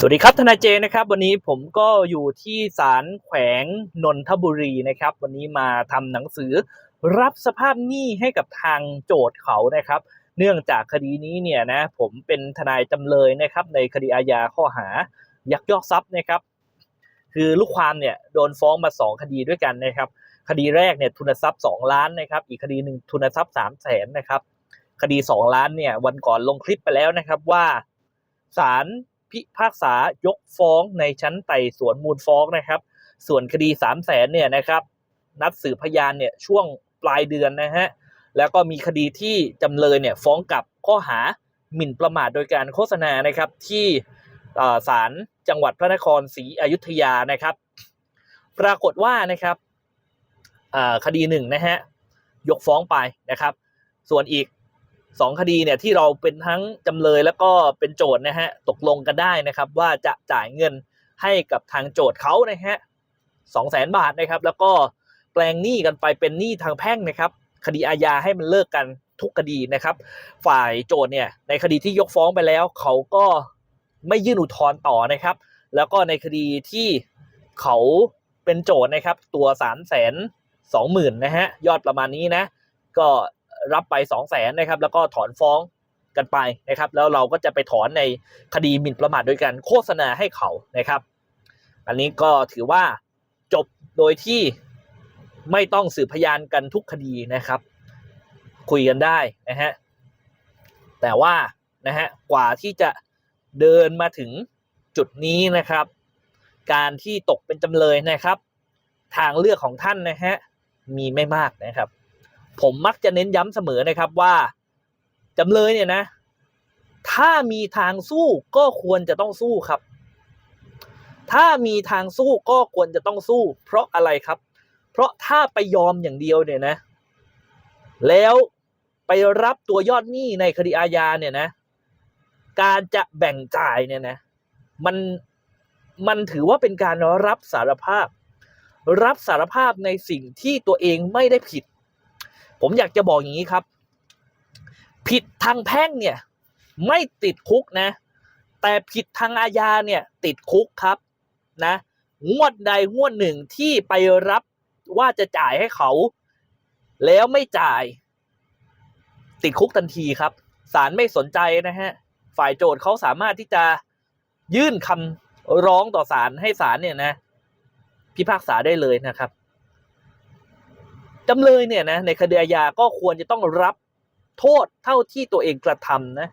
สวัสดีครับทนายเจนะครับ วันนี้ผมก็อยู่ที่ศาลแขวงนนทบุรีนะครับ วันนี้มาทำหนังสือรับสภาพหนี้ให้กับทางโจทย์เขานะครับ เนื่องจากคดีนี้เนี่ยนะผมเป็นทนายจำเลยนะครับ ในคดีอาญาข้อหายักยอกทรัพย์นะครับ คือลูกความเนี่ยโดนฟ้องมาสองคดีด้วยกันนะครับ คดีแรกเนี่ยทุนทรัพย์สองล้านนะครับ อีกคดีหนึ่งทุนทรัพย์สามแสนนะครับ คดีสองล้านเนี่ยวันก่อนลงคลิปไปแล้วนะครับว่าศาล พิพากษายกฟ้องในชั้นไต่สวนมูลฟ้องนะครับ ส่วนคดีสามแสนเนี่ยนะครับ นัดสืบพยานเนี่ยช่วงปลายเดือนนะฮะแล้วก็มีคดีที่จำเลยเนี่ยฟ้องกับข้อหาหมิ่นประมาทโดยการโฆษณานะครับที่ศาลจังหวัดพระนครศรีอยุธยานะครับ ปรากฏว่านะครับคดีหนึ่งนะฮะยกฟ้องไปนะครับ ส่วนอีก สองคดีเนี่ยที่เราเป็นทั้งจำเลยแล้วก็เป็นโจทย์นะฮะตกลงกันได้นะครับ ว่าจะจ่ายเงินให้กับทางโจทย์เขานะฮะสองแสนบาทนะครับ แล้วก็แปลงหนี้กันไปเป็นหนี้ทางแพ่งนะครับ คดีอาญาให้มันเลิกกันทุกคดีนะครับ ฝ่ายโจทย์เนี่ยในคดีที่ยกฟ้องไปแล้ว เขาก็ไม่ยื่นอุทธรณ์ต่อนะครับ แล้วก็ในคดีที่เขาเป็นโจทย์นะครับ ตัวสามแสนสองหมื่นนะฮะยอดประมาณนี้นะ ก็ รับไป2 0 0แสนนะครับ แล้วก็ถอนฟ้องกันไปนะครับ แล้วเราก็จะไปถอนในคดีหมิ่นประมาทโดยการโฆษณาให้เขานะครับ อันนี้ก็ถือว่าจบโดยที่ไม่ต้องสืบพยานกันทุกคดีนะครับ คุยกันได้นะฮะแต่ว่านะฮะกว่าที่จะเดินมาถึงจุดนี้นะครับ การที่ตกเป็นจำเลยนะครับ ทางเลือกของท่านนะฮะมีไม่มากนะครับ ผมมักจะเน้นย้ำเสมอนะครับว่าจำเลยเนี่ยนะ ถ้ามีทางสู้ก็ควรจะต้องสู้ครับ ถ้ามีทางสู้ก็ควรจะต้องสู้ เพราะอะไรครับ เพราะถ้าไปยอมอย่างเดียวเนี่ยนะ แล้วไปรับตัวยอดหนี้ในคดีอาญาเนี่ยนะ การจะแบ่งจ่ายเนี่ยนะ มันมันถือว่าเป็นการรับสารภาพ รับสารภาพในสิ่งที่ตัวเองไม่ได้ผิด ผมอยากจะบอกอย่างนี้ครับ ผิดทางแพ่งเนี่ย ไม่ติดคุกนะ แต่ผิดทางอาญาเนี่ย ติดคุกครับนะงวดใดงวดหนึ่งที่ไปรับว่าจะจ่ายให้เขา แล้วไม่จ่าย ติดคุกทันทีครับศาลไม่สนใจนะฮะฝ่ายโจทย์เขาสามารถที่จะยื่นคำร้องต่อศาลให้ศาลเนี่ยนะ พิพากษาได้เลยนะครับ จำเลยเนี่ยนะในคดีอาญาก็ควรจะต้องรับโทษเท่าที่ตัวเองกระทำนะ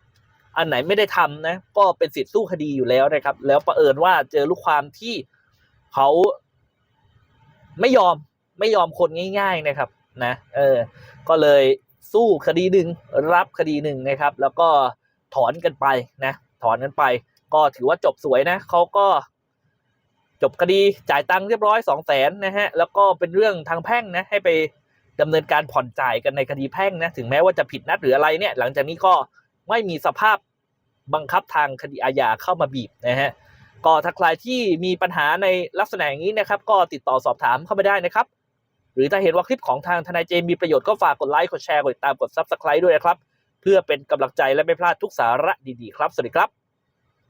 อันไหนไม่ได้ทำนะก็เป็นสิทธิสู้คดีอยู่แล้วนะครับ แล้วประเอิญว่าเจอลูกความที่เขาไม่ยอมไม่ยอมคนง่าย ๆนะครับนะเออก็เลยสู้คดีหนึ่งรับคดีหนึ่งนะครับ แล้วก็ถอนกันไปนะถอนกันไป ก็ถือว่าจบสวยนะเขาก็จบคดีจ่ายตังค์เรียบร้อยสองแสนนะฮะแล้วก็เป็นเรื่องทางแพ่งนะให้ไป ดำเนินการผ่อนจ่ายกันในคดีแพ่งนะถึงแม้ว่าจะผิดนัดหรืออะไรเนี่ยหลังจากนี้ก็ไม่มีสภาพบังคับทางคดีอาญาเข้ามาบีบนะฮะก็ถ้าใครที่มีปัญหาในลักษณะอย่างนี้นะครับ ก็ติดต่อสอบถามเข้ามาได้นะครับ หรือถ้าเห็นว่าคลิปของทางทนายเจมมีประโยชน์ก็ฝากกดไลค์กดแชร์กดติดตามกด Subscribe ด้วยนะครับ เพื่อเป็นกำลังใจและไม่พลาดทุกสาระดีๆ ครับ สวัสดีครับ